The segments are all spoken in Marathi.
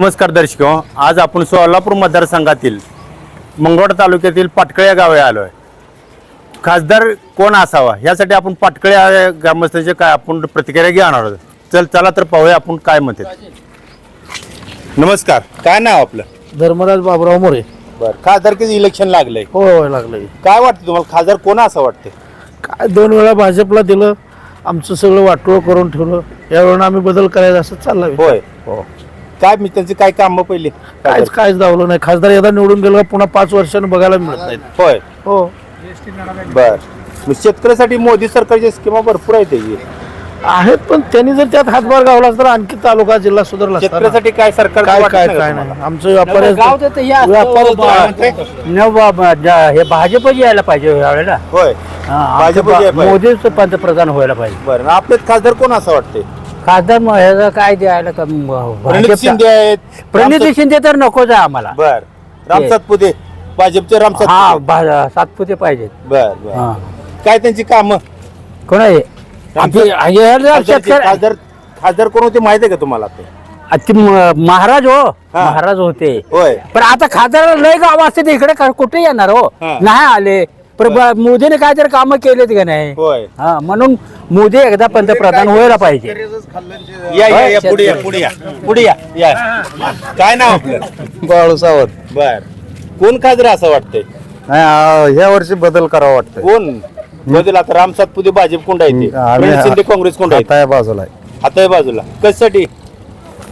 नमस्कार दर्शक. आज आपण सोलापूर मतदारसंघातील मंगळवाड तालुक्यातील पाटकळे या गावी आलो आहे खासदार कोण असावा? यासाठी आपण पाटकळे ग्रामस्थांचे काय आपण प्रतिक्रिया घेणार आहोत? चल चला तर पाहूया आपण काय म्हणते नमस्कार. काय नाव आपलं? धर्मराज बाबुराव मोरे. बर खासदारकीच इलेक्शन लागलंय? हो हो लागलंय. काय वाटतं तुम्हाला? खासदार कोण असं वाटतं काय दोन वेळा भाजपला दिलं आमचं सगळं वाटोळ करून ठेवलं. यावेळेला आम्ही बदल करायचा असं चाललं होय. हो. काय मी त्यांची काय कामं पहिली? काहीच काहीच दावलं नाही. खासदार एकदा निवडून गेलं का पुन्हा पाच वर्षांनी बघायला मिळत नाहीत. होय. हो. बर. मग शेतकऱ्यासाठी मोदी सरकारची स्कीमा भरपूर आहे त्याची. आहेत पण त्यांनी जर त्यात हातभार गावला तर आणखी तालुका जिल्हा सुधारला असता ना. शेतकऱ्यासाठी काय सरकार काय काय काय? नाही. आमचं व्यापारी गाव देतं हे असतं. व्यापार जा- हे भाजपच यायला पाहिजे यावेळेला होय. हा, पाहिजे. मोदीच पंतप्रधान व्हायला पाहिजे. बरं आपल्यात खासदार कोण असं वाटते खासदार मग ह्याचं काय द्यायला का म- प्रणित भाजपचा- शिंदे आहेत. प्रणिती शिंदे तर नकोच आहे आम्हाला. बर. राम सातपुते भाजपचे राम हा सातपुते भा- सातपुते पाहिजेत. बर बर. हा. काय त्यांची कामं? कोण आहे? आमचे- हे- शेतकरी- खासदार खासदार कोण होते माहिती आहे का तुम्हाला ते? आ, ते म- महाराज हो. हा. महाराज होते. होय. पण आता खासदार लय गाव असते ते इकडे का- कुठे येणार हो? हा. नाही आले. पण ब- मोदीने काय तर कामं केलेत का नाही? होय. हा म्हणून मोदी एकदा पंतप्रधान व्हायला पाहिजे. या या या पुढे या पुढे या. पुढे या या. काय नाव आपलं? बाळू सावंत. बर. कोण खासदार असं वाटतंय? ह्या वर्षी बदल करावा वाटतं कोण? बदल आता राम सातपुते भाजप कोण आहे ते. आम्ही- प्रणित शिंदे काँग्रेस कोण आहे. आता या बाजूला आहे. आता बाजूला. कशासाठी?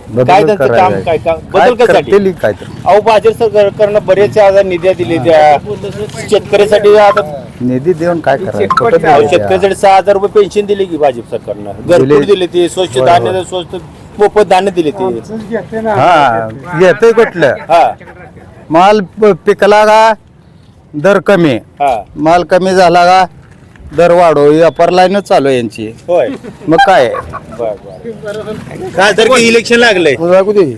काय त्यांचं काम. काय काम? बदल कशासाठी? करतील काय तर? अहो भाजप सरकारनं बरेचसे आता निधी दिले त्या शेतकऱ्यासाठी. आता निधी देऊन काय करायचं? कुठं अहो, द्यायचं? शेतकऱ्यासाठी सहा हजार रुपये पेन्शन दिली की भाजप सरकारनं. घरकुल दिले ते स्वच्छ धान्य. स्वस्त मोफत धान्य दिले ते. हा घेतोय कुठलं? हा. माल प- पिकला का? दर कमी. हा. माल कमी झाला का? दर वाढो व्यापार लाईनच चालू आहे यांची. होय. मग काय? बर बर. खासदार इलेक्शन लागलंय.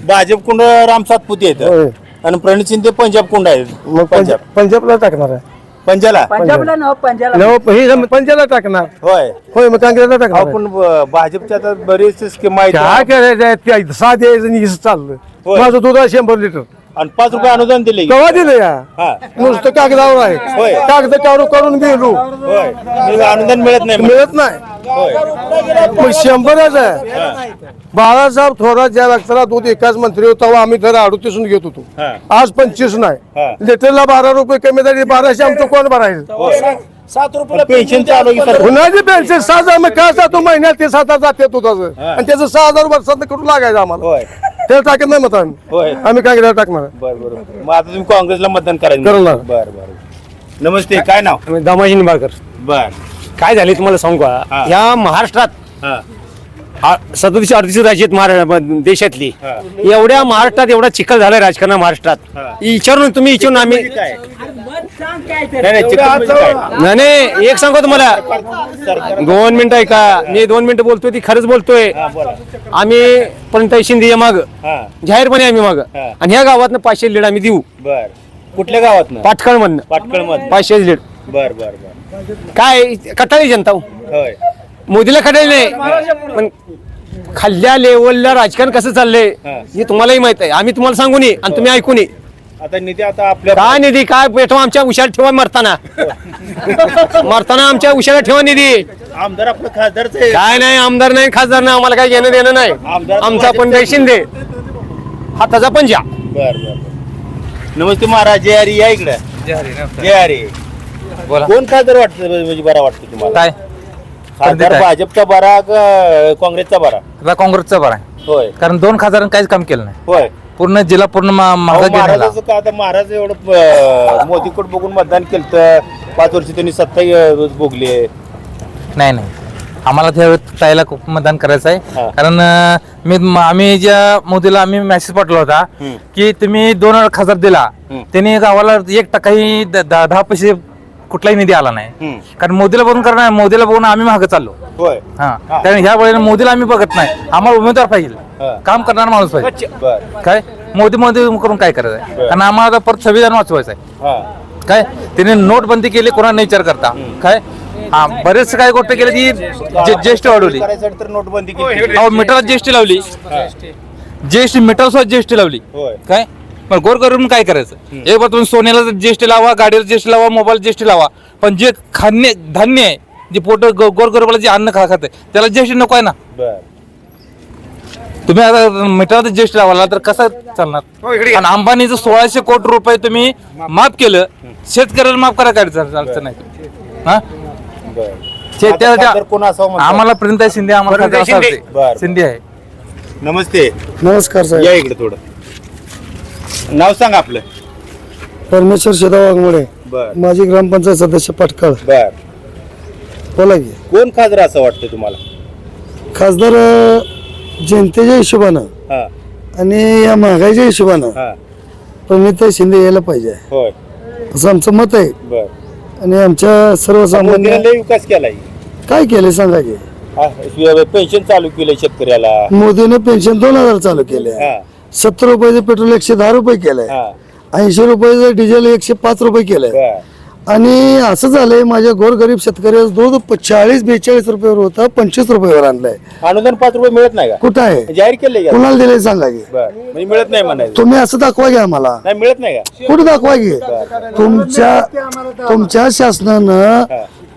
भाजप कुंड राम सातपुते होय. आहेत आणि प्रणित शिंदे पंजाब कुंड आहेत. मग पंजाब. पंजाबला टाकणार आहे. पंजाला? पंजाबला न पंजाबला नव ही पंजाबला टाकणार. होय. होय मग काँग्रेसला टाकणार पण ब- भाजपच्या आता बरेचसे स्कीम आहेत. काय करायचं ते सहा द्यायचं आणि हीच चाललं होय. माझं दूध आहे शंभर लिटर. आणि पाच रुपये अनुदान दिले. केव्हा दिलं या? हा. नुसतं कागदावर होय. आहे कागद काढून करून गेलो. होय. मग अनुदान मिळत नाही. मिळत नाही. होय. मग शंभरच आहे. बाळासाहेब थोरात ज्या व्यक्तीला दूध एकाच मंत्री होता तेव्हा आम्ही दर अडतीसून घेत होतो. हा. आज पंचवीस हा. नाही लिटरला बारा रुपये कमी झाली बाराशे आमचं कोण भरायचं? पण पेन्शन चालू आहे की? कुणाची पेन्शन सहा हजार मग काय जातो? महिन्यात ते सात हजार जाते हा. आणि त्याचं सहा हजार वर्षात करून लागायचं आम्हाला? होय. त्याला टाकत नाही मत आम्ही होय. आम्ही काय केलं टाकणार? बर बर मग आता तुम्ही काँग्रेसला मतदान करायचं करणार. बर बर. नमस्ते काय नाव? दामाजी निंबाळकर. बर. काय झाले तुम्हाला सांगू हा. का या महाराष्ट्रात हा. सदतीस अडतीस राज्य आहेत देशातली. एवढ्या महाराष्ट्रात एवढा चिखल झालाय राजकारण महाराष्ट्रात. विचारून तुम्ही विचारून आम्ही काय नाही नाही एक सांगू तुम्हाला? दोन मिनिटं ऐका. मी दोन मिनिटं बोलतोय ती खरंच बोलतोय. हा बोला. आम्ही पण शिंदे माग. हा. जाहीरपणे आम्ही माग. हा. आणि ह्या गावातनं पाचशे लीड आम्ही देऊ. बर. कुठल्या गावात ना पाटखळ मधनं पाटकळ पाचशे लीड. बर बर बर. काय कटाळी जनता हो. होय. मोदीला कटाळी नाही. पण खाल्ल्या लेवलला राजकारण कसं चाललंय हा. हे तुम्हालाही माहीत आहे. आम्ही तुम्हाला सांगू नये आणि तुम्ही ऐकू नये आता निधी आता आपल्या काय निधी? काय पेटवा आमच्या उशाला ठेवा मरताना. मरताना आमच्या उशाला ठेवा निधी. आमदार आपलं खासदारच आहे. काय नाही आमदार नाही खासदार नाही. आम्हाला काय घेणं देणं नाही. आमदार आमचा पण जय शिंदे. हाताचा पंजा. बर बर नमस्ते महाराज जय हरी. या इकडे. जय हरी. बोला. कोण खासदार वाटतं म्हणजे बरा वाटतं तुम्हाला? काय? खासदार? भाजपचा बरा का काँग्रेसचा बरा? आता काँग्रेसचा बरा आहे. होय. कारण दोन खासदारांनी काहीच काम केलं नाही. होय. पूर्ण जिल्हा पूर्ण मा- अहो, महागात गेला महाराजाचं का आता महाराज एवढं अं, मोदीकडे बघून मतदान केलं पाच वर्ष त्यांनी सत्ता अं, भोगली आहे. नाही नाही. आम्हाला त्यावेळेस ताईला खूप मतदान करायचं हा. आहे कारण अं, मी म- आम्ही ज्या मोदीला आम्ही मेसेज पाठवला होता हम्म. की तुम्ही दोन खासदार दिला. हम्म. त्यांनी गावाला एक टक्काही द- द- दहा पैसे कुठलाही निधी आला नाही. कारण मोदीला बघून करणार मोदीला बघून आम्ही मागे चाललो. होय. हा. कारण ह्या वेळेला मोदीला आम्ही बघत नाही. आम्हाला उमेदवार. पाहिजे. काम करणारा माणूस पाहिजे. काय? मोदी मोदी करून काय करायचं आहे. कारण आम्हाला आता परत संविधान वाचवायचं आहे. काय? त्याने नोटबंदी केली कोणाला विचार करता. काय? हा बरेच काय गोष्ट केली ती जे- ज्येष्ठ वाढवली. नोटबंदी मीटरला जीएसटी लावली. जीएसटी मिटरसुद्धा जीएसटी लावली. काय? पण गोरगरीब काय करायचं? एक बार तुम्ही सोन्याला जीएसटी लावा गाडीला जीएसटी लावा मोबाईल जीएसटी लावा. पण जे खान्य धान्य आहे जे पोट गोरगरिबाला जे अन्न खा खाते त्याला जीएसटी नको आहे ना? तुम्ही आता मीटरला जीएसटी लावाला तर कसं चालणार? आणि अंबानीचं सोळाशे कोटी रुपये तुम्ही माफ. केलं शेतकऱ्याला माफ करा काय अडचण नाही. हा? आम्हाला प्रिंता शिंदे आम्हाला शिंदे. आहे. नमस्ते. नमस्कार साहेब. या इकडे थोडं. नाव सांग आपलं. परमेश्वर शेदा वाघमोडे. बर. माजी ग्रामपंचायत सदस्य पटकाळ. बर. बोला की. कोण खासदार असं वाटतं तुम्हाला? खासदार अं, जनतेच्या हिशोबानं हा. आणि या महागाईच्या हिशोबानं हा. प्रणिता शिंदे यायला पाहिजे. होय. असं आमचं मत आहे. बर. आणि आमच्या सर्वसामान्य लय विकास केलाय. काय केले सांगा की. पेन्शन चालू केलं शेतकऱ्याला. मोदीने पेन्शन दोन हजार चालू केले हा. सत्तर रुपयाचं पेट्रोल एकशे दहा रुपये केलंय. ऐंशी रुपयाचं डिझेल एकशे पाच रुपये केलंय. आणि असं झालंय माझ्या गोरगरीब शेतकऱ्याचं दूध चाळीस बेचाळीस रुपयावर होतं पंचवीस रुपयावर आणलंय. अनुदान पाच रुपये मिळत नाही का? कुठं आहे? जाहीर केले कुणाला दिले सांगा की. म्हणजे मिळत नाही म्हणायचं. तुम्ही असं दाखवा घ्या आम्हाला. नाही मिळत नाही का? कुठं दाखवा घे तुमच्या तुमच्या शासनानं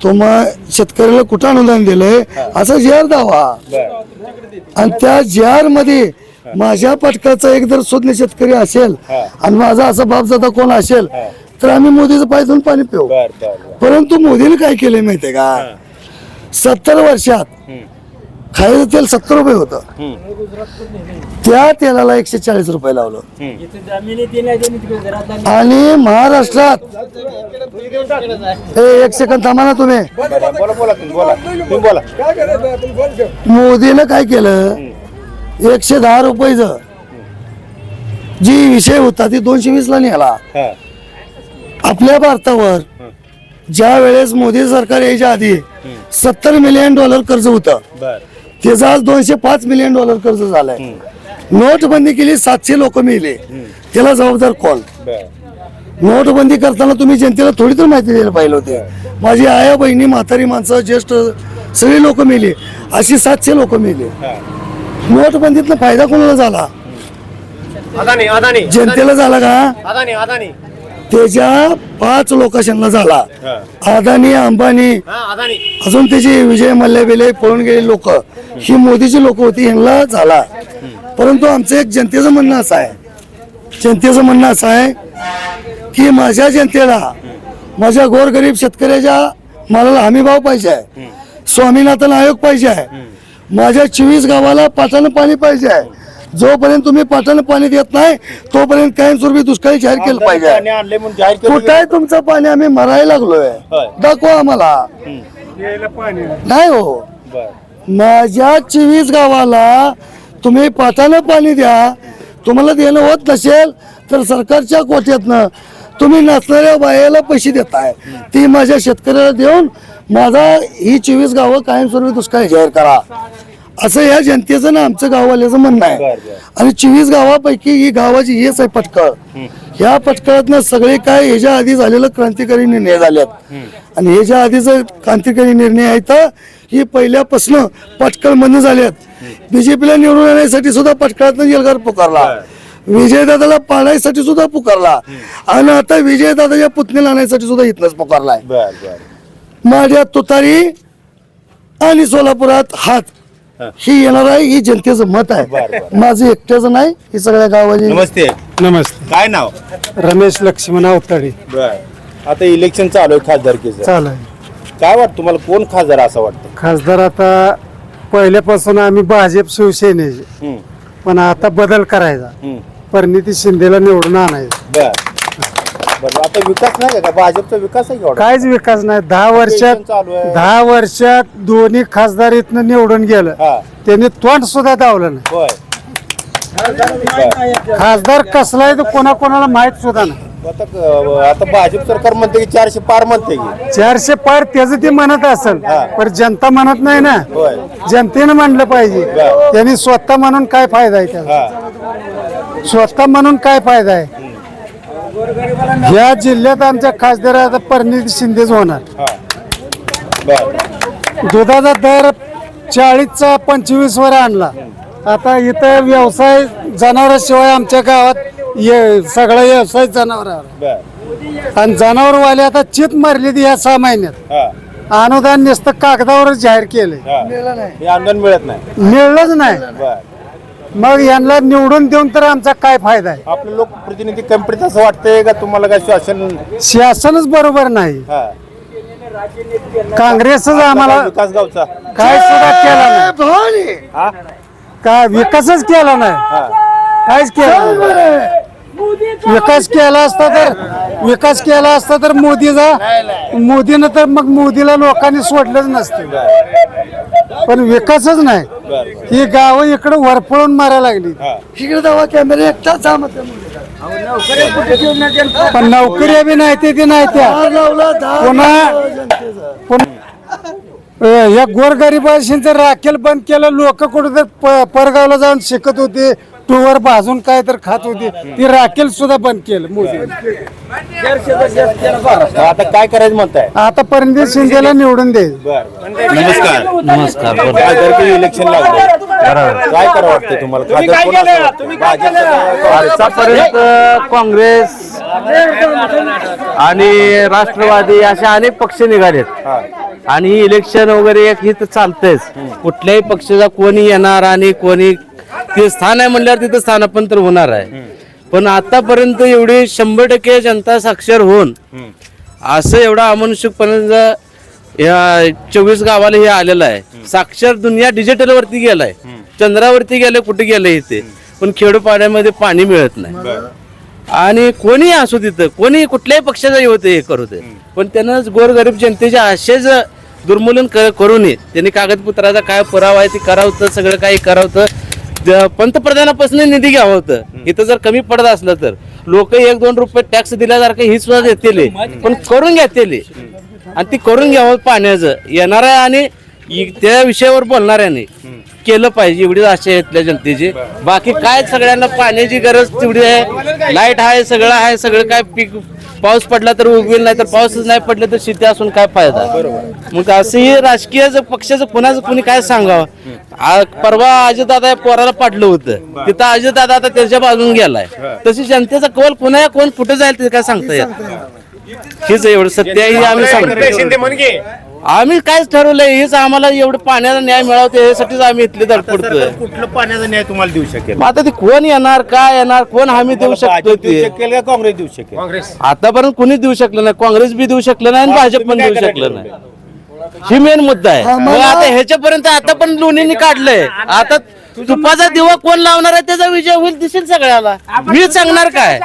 तुम्हा शेतकऱ्याला कुठं अनुदान दिलंय? असं जेआर दावा. आणि त्या जेआरमध्ये माझ्या पटकाचा एक जर सुज्ञ शेतकरी असेल आणि माझा असा बापजादा कोण असेल तर आम्ही मोदीचं पाय धुवून पाणी पिऊ. परंतु मोदीने काय केलंय माहितीये का? सत्तर वर्षात खायचं तेल सत्तर रुपये होतं. त्या तेलाला एकशे चाळीस रुपये लावलं. आणि महाराष्ट्रात एक सेकंद थांबा ना तुम्ही. बोला बोला तुम्ही बोला. तुम्ही बोला. मोदीनं काय केलं? एकशे दहा रुपयेच जी विषय होता ती दोनशे वीस ला निघाला हा. आपल्या भारतावर ज्या वेळेस मोदी सरकार यायच्या आधी सत्तर मिलियन डॉलर कर्ज होतं. त्याचं आज दोनशे पाच मिलियन डॉलर कर्ज झालंय. नोटबंदी केली सातशे लोक मिळले त्याला जबाबदार कोण? नोटबंदी करताना तुम्ही जनतेला थोडी तर माहिती द्यायला पाहिजे होते. माझी आया बहिणी म्हातारी माणसं ज्येष्ठ सगळी लोक मिली. अशी सातशे लोक मिली. नोटबंदीतनं फायदा कोणाला झाला? अदानी अदानी. जनतेला झाला का? अदानी अदानी. त्याच्या पाच लोकेशनला झाला. अदानी अंबानी हा अदानी. अजून त्याची विजय मल्ल्या बिले पळून गेलेली लोक. ही मोदीची लोक होती ह्यांना झाला. परंतु आमचं एक जनतेचं म्हणणं असं आहे. जनतेचं म्हणणं असं आहे की माझ्या जनतेला माझ्या गोरगरीब शेतकऱ्याच्या मालाला हमी भाव पाहिजे आहे. स्वामीनाथन आयोग पाहिजे आहे. माझ्या चोवीस गावाला पाटानं पाणी पाहिजे आहे. जोपर्यंत तुम्ही पाटानं पाणी देत नाही तोपर्यंत कायमस्वरूपी दुष्काळी जाहीर केलं पाहिजे कुठं आहे तुमचं पाणी? आम्ही मरायला लागलोय. दाखवा आम्हाला. नाही. हो. बर. माझ्या चोवीस गावाला तुम्ही पाटानं पाणी द्या. तुम्हाला देणं होत नसेल तर सरकारच्या कोट्यातनं तुम्ही नाचणाऱ्या बायाला पैसे देताय. ती माझ्या शेतकऱ्याला देऊन माझा ही चोवीस गावं कायमस्वरूपी दुष्काळ जाहीर करा. असं या जनतेचं ना आमचं गाववाल्याचं म्हणणं आहे. आणि चोवीस गावापैकी ही गावाची हेच आहे पटकळ. ह्या पटकळातनं सगळे काय ह्याच्या आधी झालेलं क्रांतिकारी निर्णय झालेत. आणि ह्याच्या आधीचं क्रांतिकारी निर्णय आहे तर ही पहिल्यापासून पटकळ बंद झालेत. बीजेपीला निवडून आणण्यासाठी सुद्धा पटकळातनं जेलगार पुकारला. विजयदादाला पाडायसाठी सुद्धा पुकारला. आणि आता विजयदादाच्या पुतणीला आणण्यासाठी सुद्धा इथनच पुकारलाय. बर बर. माझ्या तुतारी आणि सोलापुरात हात. ही. येणार आहे ही जनतेचं मत आहे. बरं. माझं एकट्याचं नाही ही सगळ्या गावाची नमस्ते. नमस्ते. काय नाव? रमेश लक्ष्मण अवताडे बर. आता इलेक्शन चालू आहे खासदारकीचं. चालू आहे. काय वाटतं तुम्हाला कोण खासदार असं वाटतं? खासदार आता पहिल्यापासून आम्ही भाजप शिवसेनेचे. पण आता बदल करायचा. हम्म. परिणिती शिंदेला निवडून आणायचं. बर. बर आता विकास नाही का? भाजपचा विकास आहे केवढा काहीच विकास नाही. दहा वर्षात चालू आहे. दहा वर्षात दोन्ही खासदार इथनं निवडून गेलं. हा. त्यांनी तोंड सुद्धा दावलं नाही. होय बर. खासदार कसला आहे तर कोणाकोणाला माहीत सुद्धा नाही. आता आता भाजप सरकार म्हणते की चारशे पार म्हणते की. चारशे पार त्याचं ते म्हणत असेल पण जनता म्हणत नाही ना. होय. जनतेनं म्हणलं पाहिजे. त्यांनी स्वतः म्हणून काय फायदा आहे त्याचा? हा. स्वतः म्हणून काय फायदा आहे? या जिल्ह्यात आमच्या खासदार आता परिणिती शिंदेच होणार. हा. बर. दुधाचा दर चाळीसचा पंचवीस वर आणला आता इथं व्यवसाय जनावराशिवाय आमच्या गावात ये सगळा व्यवसाय जनावरावर आणि जनावरवाले आता चित मारली या सहा महिन्यात. अनुदान नुसतं कागदावरच जाहीर केलंय. हे. अनुदान मिळत नाही. मिळलंच नाही. मग यांना निवडून देऊन तर आमचा काय फायदा आहे? आपलं लोकप्रतिनिधी कंपनीत असं वाटतंय का तुम्हाला काय शासन? शासनच बरोबर नाही. हा. काँग्रेसच आम्हाला विकास गावचा? काय सुद्धा केला नाही. हा? काय विकासच केला नाही. काहीच केला नाही. विकास केला असता तर विकास केला असता तर मोदीचा मोदीनं तर मग मोदीला लोकांनी सोडलंच नसतं. पण विकासच नाही. ही गावं इकडे वरपळून मारायला लागली. इकडे दवा कॅमेरा एकटाच जामत पण नोकऱ्या बी नाही ते नाही त्या. पुन्हा पुन्हा या गोरगरिबाशींचं राखेल बंद केलं लोक कुठे परगावला जाऊन शिकत होते टूवर भाजून काय तर खात होती ती राखेल सुद्धा बंद केलं मोदी. आता काय करायचं म्हणताय? आता परिणित शिंदेला निवडून दे. नमस्कार. नमस्कार खासदारकी इलेक्शन लागलं? काय करावं वाटतं तुम्हाला? खासदार कोण असावं वाटतं? भाजपचं? का- आतापर्यंत काँग्रेस आणि राष्ट्रवादी असे अनेक पक्ष निघालेत. आणि इलेक्शन वगैरे एक ही तर चालतंयच. कुठल्याही पक्षाचा कोणी येणार आणि कोणी ते स्थान आहे म्हणल्यावर तिथं स्थानापंतर होणार आहे. पण आतापर्यंत एवढी शंभर टक्के जनता साक्षर होऊन असं एवढा या चोवीस गावाला हे आलेलं आहे. साक्षर दुनिया डिजिटल वरती गेलाय. चंद्रावरती गेले कुठे गेले इथे. पण खेडोपाड्यामध्ये पाणी मिळत नाही. आणि कोणी असो तिथं कोणी कुठल्याही पक्षाचा होते हे करू दे पण त्यानं गोरगरीब जनतेचे आशेच दुर्मूलन क- करू नये. त्यांनी कागदपत्राचा काय पुरावा आहे ते करावं सगळं काही करावं ज- पंतप्रधानापासून निधी घ्यावं होतं. इथं जर कमी पडत असलं तर. लोक एक दोन रुपये टॅक्स दिल्यासारखं ही सुद्धा देतील. पण करून घेतील आणि ती करून घ्यावं पाण्याचं. येणाऱ्या आणि इ- त्या विषयावर बोलणाऱ्याने. केलं पाहिजे एवढीच आशा आहे इथल्या जनतेची. बाकी काय सगळ्यांना पाण्याची गरज तेवढी आहे. लाइट आहे सगळं आहे सगळं काय पीक पाऊस पडला तर उगवेल नाही तर पाऊसच नाही पडलं तर शेती असून काय फायदा? मग असंही राजकीय पक्षाचं कुणाचं कुणी काय सांगावं? परवा अजितदादा या पोराला पाडलं होतं. तिथं अजितदादा आता त्याच्या बाजून गेलाय. तशी जनतेचा कौल पुन्हा कोण कुठे जाईल ते काय सांगता येत हेच एवढं सत्य आहे आम्ही सांगतो. आम्ही कायच ठरवलंय हेच आम्हाला एवढं पाण्याचा न्याय मिळावते यासाठीच आम्ही इथले धडपडतोय. सरकार कुठलं पाण्याचा न्याय तुम्हाला देऊ शकेल? आता ते कोण येणार काय येणार कोण हमी देऊ शकतो भाजप देऊ ते? शकेल का काँग्रेस देऊ शकेल? आतापर्यंत कुणीच देऊ शकलं नाही काँग्रेस बी देऊ शकलं नाही आणि भाजप पण देऊ शकलं नाही. ही मेन मुद्दा आहे. मग आता ह्याच्यापर्यंत आता पण लोणींनी काढलंय. आता तुपाचा दिवा कोण लावणार आहे? त्याचा विजय होईल दिसेल सगळ्याला. मी सांगणार काय?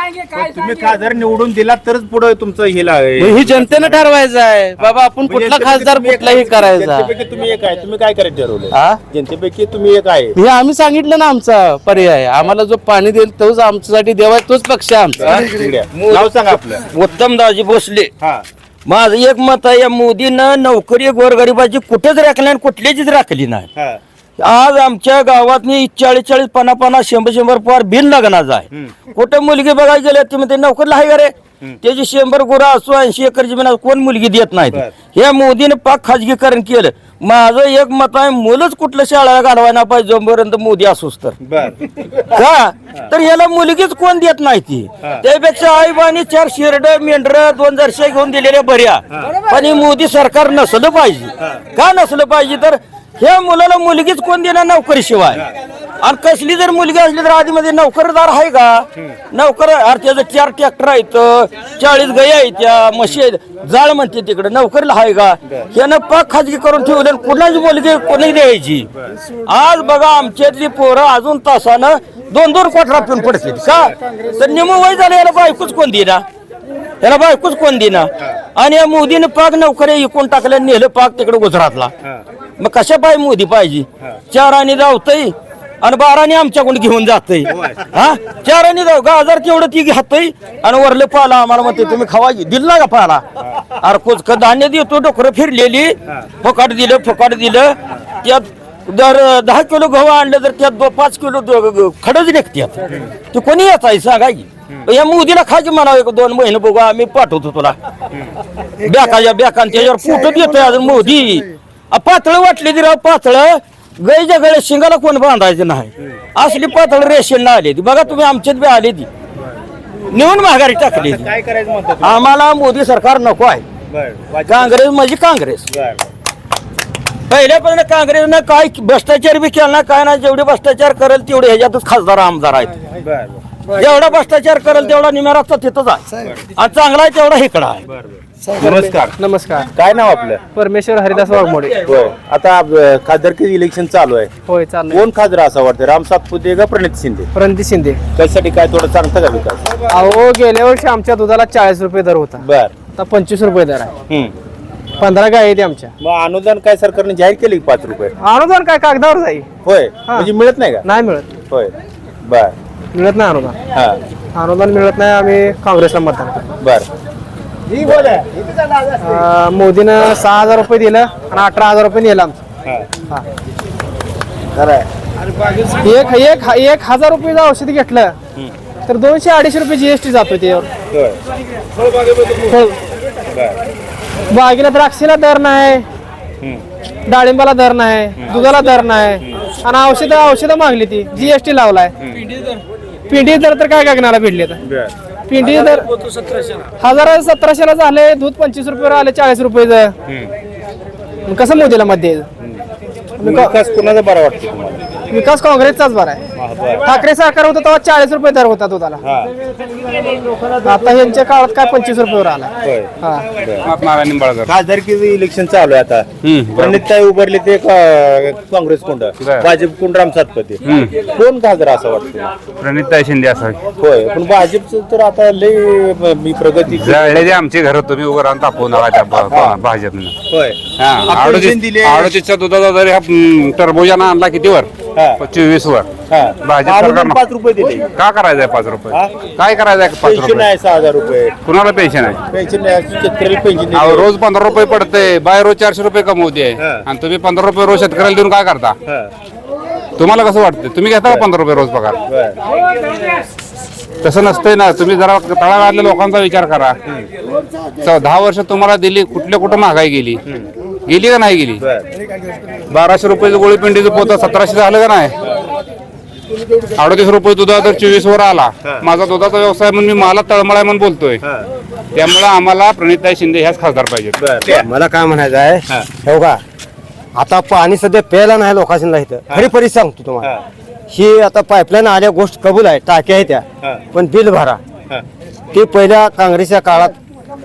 तुम्ही खासदार निवडून दिला तरच पुढे तुमचं हे लाग- मग ही जनतेनं ठरवायचं आहे. बाबा आपण म्हणजे कुठला खासदार कुठलाही. करायचा. तुम्ही एक आहे. तुम्ही काय करायचं ठरवलं हा जनतेपैकी तुम्ही एक आहे. हे आम्ही सांगितलं ना आमचा पर्याय. आम्हाला जो पाणी देईल तोच आमच्यासाठी देवा तोच पक्ष आमचा. नाव सांगा आपलं. उत्तमदाजी भोसले. हा. माझं एक मत आहे या मोदीनं नोकरी गोरगरिबाची कुठेच राखली आणि कुठलीच राखली नाही. हा. आज आमच्या गावात चाळीस चाळीस पन्नास पन्नास शंभर शंभर पवार बिन लग्नाचा आहे. कुठं मुलगी बघायला गेल्या तुम्ही ते नोकरीला आहे का रे? त्याची शंभर गुरा असो ऐंशी एकर जमीन कोण मुलगी देत नाहीत हे मोदीने पाक खाजगीकरण केलं. माझं एक मत आहे मुलंच कुठलं शाळा घालवायला पाहिजे जोपर्यंत मोदी असोच तर. का? तर याला मुलगीच कोण देत नाही ती? त्यापेक्षा आई बाणी चार शिरड मेंढर दोन जरशे घेऊन दिलेल्या बऱ्या. पण हे मोदी सरकार नसलं पाहिजे. का नसलं पाहिजे? तर हे मुलाला मुलगीच कोण देणार नोकरी शिवाय आणि कसली जर मुलगी असली तर आधीमध्ये नोकरदार आहे का? नोकर अरे त्याचं चार ट्रॅक्टर आहेत चाळीस गया आहेत त्या म्हशी आहेत जाळ म्हणते तिकडे नोकरीला आहे का? यानं पाक खाजगी करून ठेवले कुणाची मुलगी कोणी द्यायची? आज बघा आमच्यातली पोरं अजून तासानं दोन दोन कोटरा पिऊन पडतील. का? तर निम वय झालं याला बायकूच कोण देना याला बायकूच कोण देणार आणि या मोदीनं पाक नोकऱ्या इकून टाकल्या नेलं पाक तिकडे गुजरातला. मग कशा पाहिजे मोदी पाहिजे? चार आणि आणि बाराने आमच्याकडून घेऊन जातय. हा? चार आणि जाऊ गाजर केवढं ती घेतय? आणि वरले पाला आम्हाला म्हणते तुम्ही खावा दिल ना का पाला? अरे कुचक धान्य देतो डोकरं फिरलेली. फुकाट दिलं फुकाट दिलं. त्यात दर दहा किलो गहू आणलं तर त्यात पाच किलो खडच निघतात ते कोणी येत आहे सांगा या मोदीला खाजी म्हणावं एक दोन महिने बघू आम्ही पाठवतो तुला. बॅकाच्या बॅकान त्याच्यावर फुटत येतोय अजून मोदी. पातळ वाटली ती राव पातळ. गाईच्या गळ्यात शिंगाला कोण बांधायचं नाही. असली पातळ रेशन आली ती. बघा तुम्ही आमच्यात बी आली ती. नेऊन माघारी टाकली ती. काय करायचं म्हणतात आम्हाला मोदी सरकार नको आहे. बर काँग्रेस म्हणजे काँग्रेस. पहिल्यापासून काँग्रेसनं काय भ्रष्टाचार बी केला ना काय ना जेवढे भ्ष्टाचार करेल तेवढे ह्याच्यातच खासदार आमदार आहेत. बर जेवढा भ्ष्टाचार करेल तेवढा निमेराचा तिथंच आहे. आणि चांगला आहे तेवढा इकडं आहे. नमस्कार. नमस्कार. काय नाव आपलं? परमेश्वर हरिदास वाघमोडे. होय. आता अ, खासदारकी इलेक्शन चालू आहे? होय चाललंय कोण खासदार असं वाटतं राम सातपुते का प्रणित शिंदे? प्रणित शिंदे. त्यासाठी काय थोडं सांगता का विकास? अहो गेल्या वर्षी आमच्या दुधाला चाळीस रुपये दर होता. बर. आता पंचवीस रुपये दर आहे. हम्म. पंधरा गाय आहेत आमच्या. मग अनुदान काय सरकारने जाहीर केले पाच रुपये? अनुदान काय कागदावर जाईल? होय. म्हणजे मिळत नाही का? नाही मिळत. होय. बर. मिळत नाही अनुदान. हा. अनुदान मिळत नाही आम्ही काँग्रेसला मतदान करतो. बर. अं, मोदीनं सहा हजार रुपये दिलं आणि अठरा हजार रुपये नेलं आमचं. हा. एक एक एक हजार रुपयाचं औषध घेतलं तर दोनशे अडीचशे रुपये जीएसटी जातो त्यावर होय. फळ- बर. बागेला द्राक्षीला दर नाही. डाळिंबाला दर नाही दुधाला दर नाही आणि औषध औषधं मागली ती जीएसटी लावलाय. पिंडी दर. तर काय गगनाला भिडले तर बर. पिंडी दर हजार सतराशेला झाले दूध पंचवीस रुपये आले चाळीस रुपयेचं मग कसं मोदीला द्यायचं? विकास कोणाचा बरा वाटतो तुम्हाला? विकास काँग्रेसचाच बरा आहे. ठाकरे सरकार होतं तेव्हा चाळीस रुपये दर होता दुधाला. हा. आता यांच्या काळात काय पंचवीस रुपयावर आला. होय. हा. निंबाळकर. इलेक्शन चालू आहे आता. प्रणितताई उभारले ते का- काँग्रेस कोंड. भाजप कोंड राम सातपते कोण खासदार असं वाटतं? प्रणित शिंदे असावे होय पण भाजपचं तर आता लय मी प्रगती. जळले जे आमचे घर तुम्ही उभं राहून तापवून आला त्या भा- भा- भाजपनं. होय. दिले. अडतीसच्या दुधाचा जरी हा टर्बोजानं आणला कितीवर? हा. चोवीस वर हा. अनुदान सरकारनं- पाच रुपये दिले. का करायचंय पाच रुपये? काय करायचंय पाच पेन्शन रुपये? आहे सहा हजार रुपये. कुणाला पेन्शन आहे? पेन्शन आहे शेतकऱ्याला पेन्शन अहो. रोज पंधरा रुपये पडते बाय रोज चारशे रुपये कमवते. हा. आणि तुम्ही पंधरा रुपये रोज शेतकऱ्याला देऊन काय करता? तुम्हाला कसं वाटतं तुम्ही घेता का पंधरा रुपये रोज पगार. तसं नसतंय ना. तुम्ही जरा तळागाळातल्या लोकांचा विचार करा. चौ- दहा वर्ष तुम्हाला दिली कुठल्या कुठं महागाई गेली? गेली का नाही गेली? बर. बाराशे रुपयाचं गोळी पिंडीचं पोत सतराशे झालं का नाही? अडतीस रुपये दुधा तर चोवीस वर आला. माझा दुधाचा व्यवसाय म्हणून मी मला तळमळाय म्हणून बोलतोय. त्यामुळे आम्हाला प्रणिताई शिंदे ह्याच खासदार पाहिजेत. बर. मला काय म्हणायचं आहे हो. का आता पाणी सध्या प्यायला नाही लोकांना इथं. खरी परिस्थिती सांगतो तुम्हाला. ही. आता पाईपलाईन आल्या गोष्ट कबूल आहे टाक्या आहे. त्या. पण बिल भरा. हा. ते पहिल्या काँग्रेसच्या काळात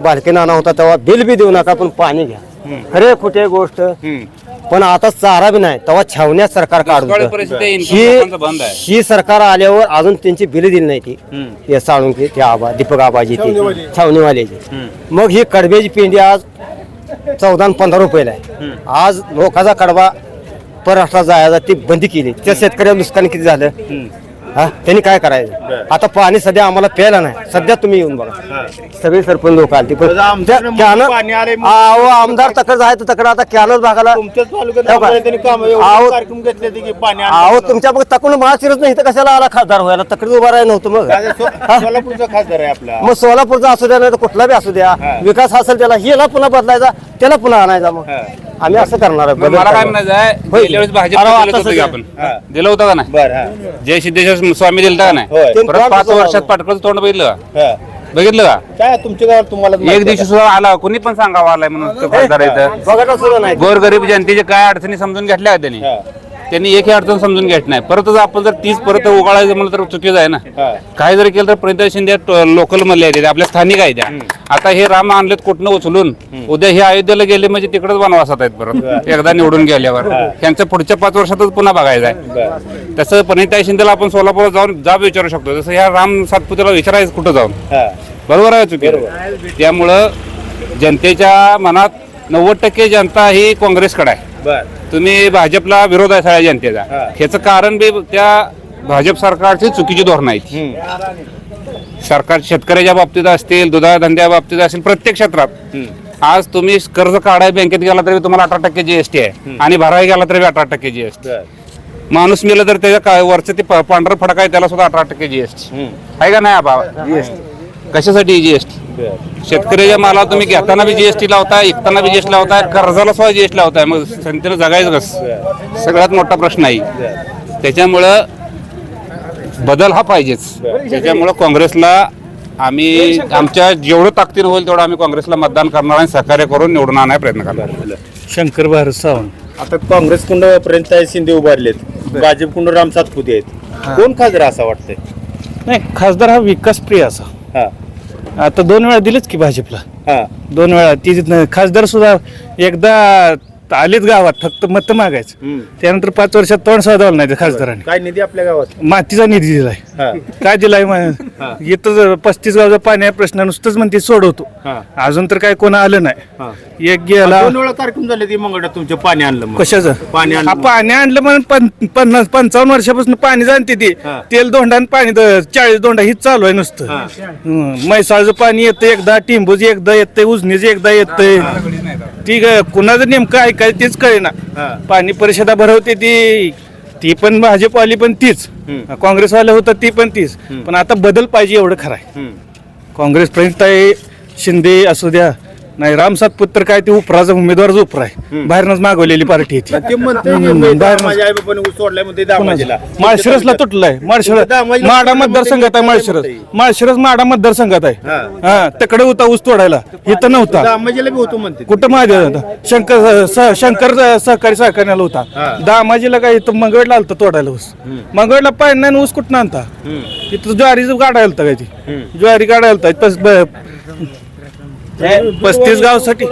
बालके नाना होता तेव्हा बिल बी देऊ नका पण पाणी घ्या. खरे कुठे गोष्ट. पण आता चारा बी नाही. तेव्हा छावण्यात सरकार काढत दुष्काळी होतं. परिस्थिती आहे, इन्कम ही लोकांचं बंद आहे. ही सरकार आल्यावर अजून त्यांची बिल दिली नाही ती. हे साळुंकी ते आबा दीपक आबाजी ती छावणीवाल्याची मग ही कडब्याची पेंडी आज चौदा आणि पंधरा रुपयाला आहे. आज लोकांचा कडबा परराष्ट्रात जायचा ती बंदी केली. त्या शेतकऱ्याला नुकसान किती झालं? हा? त्यांनी काय करायचं? आता पाणी सध्या आम्हाला प्यायला नाही. सध्या तुम्ही येऊन बघा. सगळे सरपंच लोक आले पाणी मग- आमदार तकड आहे तर तकड आता कॅनल भागाला अहो. तुमच्या मग तकडून मला शिरत नाही तर कशाला आला खासदार व्हायला? तकड उभा राहिला नव्हतं मग. काय ते सो- सोलापूरचा खासदार आहे आपला. मग सोलापूरचा असू द्या नाही तर कुठला बी असू द्या. विकास असेल त्याला हिला पुन्हा बदलायचा. त्याला पुन्हा आणायचा मग आम्ही असं करणार आहे, मग बदल मला काय करणार. म्हणायचं आहे होय. गेल्या वेळेस भाजप अरे दिलं होतं की सध्या- आपण हा. दिलं होतं का नाही बर हा जय सिद्धेश्वर स्वामी दिलं का नाही. परत पाच वर्षात. पाटकळचं तोंड बघितलं का? हा. बघितलं का काय तुमच्या गावात तुम्हाला एक दिवशी सुद्धा आला कोणी पण सांगावं आलाय म्हणून तो खासदार इथं बघा सुद्धा नाही गोरगरीब जनतेचे काय अडचणी समजून घेतल्या का त्यांनी हा. त्यांनी एकही अडचण समजून घेत नाही. परत जर आपण जर तीच परत उगाळायचं म्हणलं तर चुकीचं आहे ना. काय जरी केलं तर प्रणिता शिंदे लोकल मधले आहेत आपल्या स्थानिक आहेत त्या. आता हे राम आणलेत कुठनं उचलून? उद्या हे अयोध्येला गेले म्हणजे तिकडेच वनवासात आहेत परत. एकदा निवडून गेल्यावर. त्यांचं पुढच्या पाच वर्षातच पुन्हा बघायचं आहे. तसं प्रणिता शिंदेला आपण सोलापूर जाऊन जाब विचारू शकतो. जसं ह्या राम सातपुतेला विचारायचं कुठं जाऊन. बरोबर आहे चुकी. त्यामुळं जनतेच्या मनात नव्वद टक्के जनता ही काँग्रेसकडे आहे. बर. तुम्ही भाजपला विरोध आहे सगळ्या जनतेचा. हा. ह्याचं कारण बी त्या भाजप सरकारची चुकीची धोरणं आहेत. सरकार शेतकऱ्याच्या बाबतीत असतील दुधा धंद्या बाबतीत असतील प्रत्येक क्षेत्रात. आज तुम्ही कर्ज काढाय बँकेत गेला तरी तुम्हाला अठरा टक्के जीएसटी आहे. आणि भराय गेला तरी अठरा टक्के जीएसटी बर. माणूस मेलं तर त्याच्या वरचं ते प- पांढरं फडक आहे त्याला सुद्धा अठरा टक्के जीएसटी. आहे का नाही जीएसटी कशासाठी जीएसटी शेतकऱ्याच्या मालाला तुम्ही घेताना बी जीएसटी लावताय विकताना बी जीएसटी लावताय कर्जाला सुद्धा जीएसटी लावताय. मग जनतेनं जगायचं कस? सगळ्यात मोठा प्रश्न आहे. त्याच्यामुळं बदल हा पाहिजेच. त्याच्यामुळं काँग्रेसला आम्ही आमच्या जेवढं ताकदीनं होईल तेवढं आम्ही काँग्रेसला मतदान करणार आणि सहकार्य करून निवडून आणायचा प्रयत्न करणार. शंकर भारत सावंत. आता काँग्रेस कुंड प्रणित शिंदे उभारलेत. भाजप कुंड राम सातपुते आहेत. कोण खासदार असं वाटतंय? नाही खासदार हा विकास प्रिय असा. हा. आता दोन वेळा दिलेच की भाजपला. हा. दोन वेळा. ती जिथनं खासदार सुद्धा एकदा आलेत गावात फक्त मत मागायचं. त्यानंतर पाच वर्षात तोंड साधवलं नाही त्या खासदाराने. काय निधी आपल्या गावात? मातीचा निधी दिलाय. हा. काय दिलाय मा- इथं जर पस्तीस गावचा पाण्या प्रश्न नुसतंच म्हणते सोडवतो. हा. अजून तर काय कोण आलं नाही. एक गेला. दोन वेळा कार्यक्रम झाले ती मंगळात तुमच्या पाणी आणलं मग कशाचं? पाणी आणलं हा, पाणी आणलं म्हणून पन- पन्नास पंचावन्न वर्षापासून पाणी जाणते ती. हा. तेल दोंडा आणि पाणी द- चाळीस दोंडा हीच चालू आहे नुसतं. हं, म्हैसाळचं पाणी येतं एकदा टिंबूच एकदा येतंय उजनीच एकदा येतंय. ठीक आहे कुणाचं नेमकं ऐकायचं तेच कळेना. पाणी परिषदा भरवते ती. ती पण भाजपवाली पण तीच. काँग्रेसवाले होतं ती पण तीच. पण आता बदल पाहिजे एवढं खरं आहे. काँग्रेस प्रणिताई शिंदे असू द्या नाही राम सातपुत्र काय ते उपराचा उमेदवारच उपरा आहे बाहेरनच मागवलेली पार्टी आहे ती. ते म्हणते हम्म, बाहेर माझ्या आई बापाने ऊस सोडलाय म्हणते दामाजीला. माळशिरसला तुटलाय. माळशिरस दामाजीला माडा मतदारसंघात आहे माळशिरस. माळशिरस माडा मतदारसंघात आहे. हा. हा तिकडे होता ऊस तोडायला. इथं नव्हता. दामाजीला बी होतो म्हणते कुठं माझ्या शंकर स- शंकर सहकारी सहकार्याला होता. दामाजीला काय इथं मंगळला आलता तोडायला ऊस. मंगळला पाहिजे नाही ऊस कुठं आणता? इथं ज्वारीच गाडायला होता काय ती? ज्वारी गाडायला होता ब- पस्तीस गावसाठी.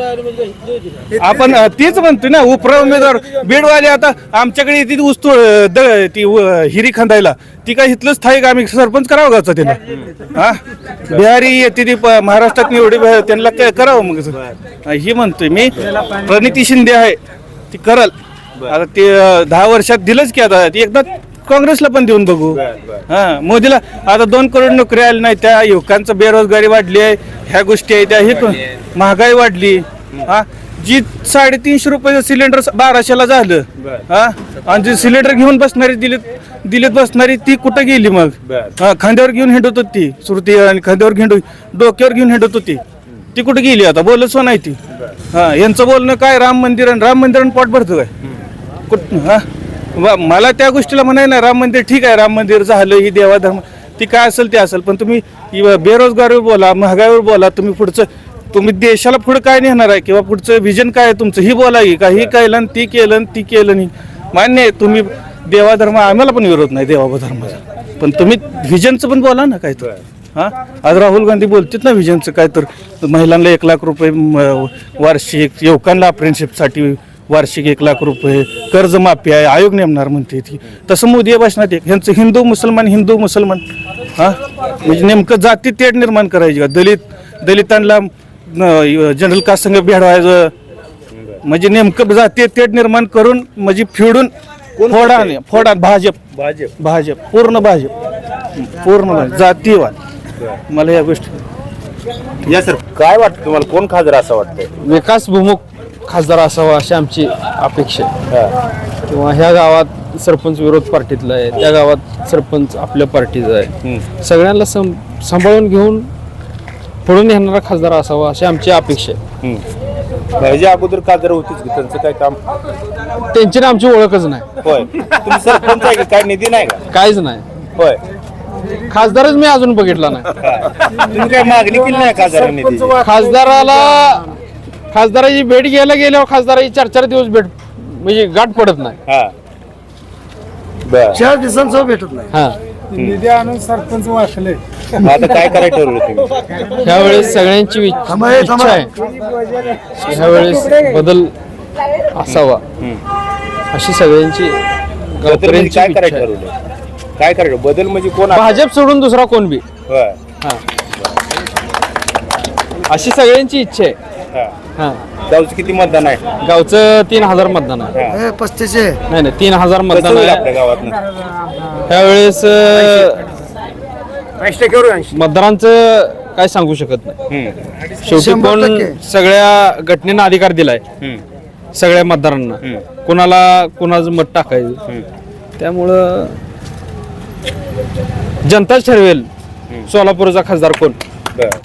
आपण अ, तेच म्हणतोय ना उपरा उमेदवार बीडवाले आता आमच्याकडे येते ती ऊस तोड द- ती व- हिरी खांदायला. ती काय इथलंच स्थायिक आम्ही सरपंच करावं गावचा त्यांना? हा? बिहारी येते ती प- महाराष्ट्रात एवढी त्यांना काय करावं मग. हा, म्हणतोय मी. प्रणिती शिंदे आहे. ती करल. आता ते दहा वर्षात दिलंच की आता ती एकदा काँग्रेसला पण देऊन बघू. हा मोदीला आता दोन करोड नोकरी आली नाही त्या युवकांचं बेरोजगारी वाढली आहे ह्या गोष्टी आहेत त्या हे महागाई वाढली. हा जी साडेतीनशे रुपये सिलेंडर बाराशेला झालं. हा आणि जी सिलेंडर घेऊन बसणारी दिलीत दिलीत बसणारी ती कुठं गेली मग? हा खांद्यावर घेऊन हिंडत होती श्रुती आणि खांद्यावर घेऊन डोक्यावर घेऊन हिंडत होती. ती कुठे गेली आता? बोलच नाही ती. हा यांचं बोलणं काय? राम मंदिर आणि राम मंदिर पोट भरतं काय? कुठ हा? मला त्या गोष्टीला म्हणाय ना राम मंदिर ठीक आहे राम मंदिर झालं ही देवाधर्म ती काय असेल ते असेल पण तुम्ही बेरोजगारीवर बोला महागाईवर बोला तुम्ही पुढचं तुम्ही देशाला पुढे काय नेणार आहे किंवा पुढचं व्हिजन काय आहे तुमचं ही बोला की काही केलं आणि ती केलं आणि ती केलं नाही. मान्य आहे तुम्ही देवाधर्म आम्हाला पण विरोध नाही देवाधर्माचा पण तुम्ही व्हिजनचं पण बोला ना काय तर आज राहुल गांधी बोलतात ना व्हिजनचं काय तर महिलांना एक लाख रुपये वार्षिक युवकांना अप्रेंटशिपसाठी वार्षिक एक लाख रुपये कर्जमाफी आहे आयोग नेमणार म्हणते ती. तसं मोदी या भाषणात एक ह्यांचं हिंदू मुसलमान हिंदू मुसलमान हा? म्हणजे नेमकं जाती तेढ निर्माण करायची का? दलित दलितांना जनरल कास्ट संघ भेडवायचं म्हणजे नेमकं जाती तेढ निर्माण करून म्हणजे फिडून फोडा फोडा भाजप. भाजप. भाजप पूर्ण भाजप. पूर्ण भाजप. जातीयवाद मला या गोष्टी या सर काय वाटतं तुम्हाला? कोण खासदार असं वाटतंय? विकास भूमुख खासदार असावा अशी आमची अपेक्षा आहे. किंवा ह्या गावात सरपंच विरोध पार्टीतला आहे त्या गावात सरपंच आपल्या पार्टीचा आहे. सगळ्यांना सं सांभाळून घेऊन पुढून येणारा खासदार असावा अशी आमची अपेक्षा आहे. ह्याच्या अगोदर खासदार होतीच की त्यांचं काय काम? त्यांची ना आमची ओळखच नाही. होय. तुम्ही सरपंच आहे की काय निधी नाही का? काहीच नाही. होय. खासदारच मी अजून बघितला नाही. तुम्ही काय मागणी केली नाही खासदार निधी? खासदाराला खासदाराची भेट घ्यायला गेल्यावर खासदाराची चार चार दिवस भेट म्हणजे गाठ पडत नाही. हा. बर. चार दिवसांचं भेटत नाही. हा. निधी आणून सरपंच वाचले. आता काय करायचं ठरवलं तुम्ही? ह्यावेळेस सगळ्यांची थांबा हे इच्छा थांबा. आहे. ह्यावेळेस बदल असावा. अशी सगळ्यांची बदल म्हणजे गावकऱ्यांची काय इच्छा करायचं आहे. ठरवलं? काय करायचं? बदल म्हणजे कोण? भाजप सोडून दुसरा कोण बी? होय. अशी सगळ्यांची इच्छा आहे. हा. हा. गावचं किती मतदान आहे? गावचं तीन हजार मतदान आहे. हे. पस्तीसशे नाही नाही तीन हजार कसं मतदान होईल आहे. आपल्या गावात त्यावेळेस मतदारांचं काय सांगू शकत नाही. शेवटी शंभर कोण टक्के. सगळ्या घटनेनं अधिकार दिलाय. सगळ्या मतदारांना. कोणाला कोणाचं मत टाकायचं. त्यामुळं जनताच ठरवेल. सोलापूरचा खासदार कोण? बर.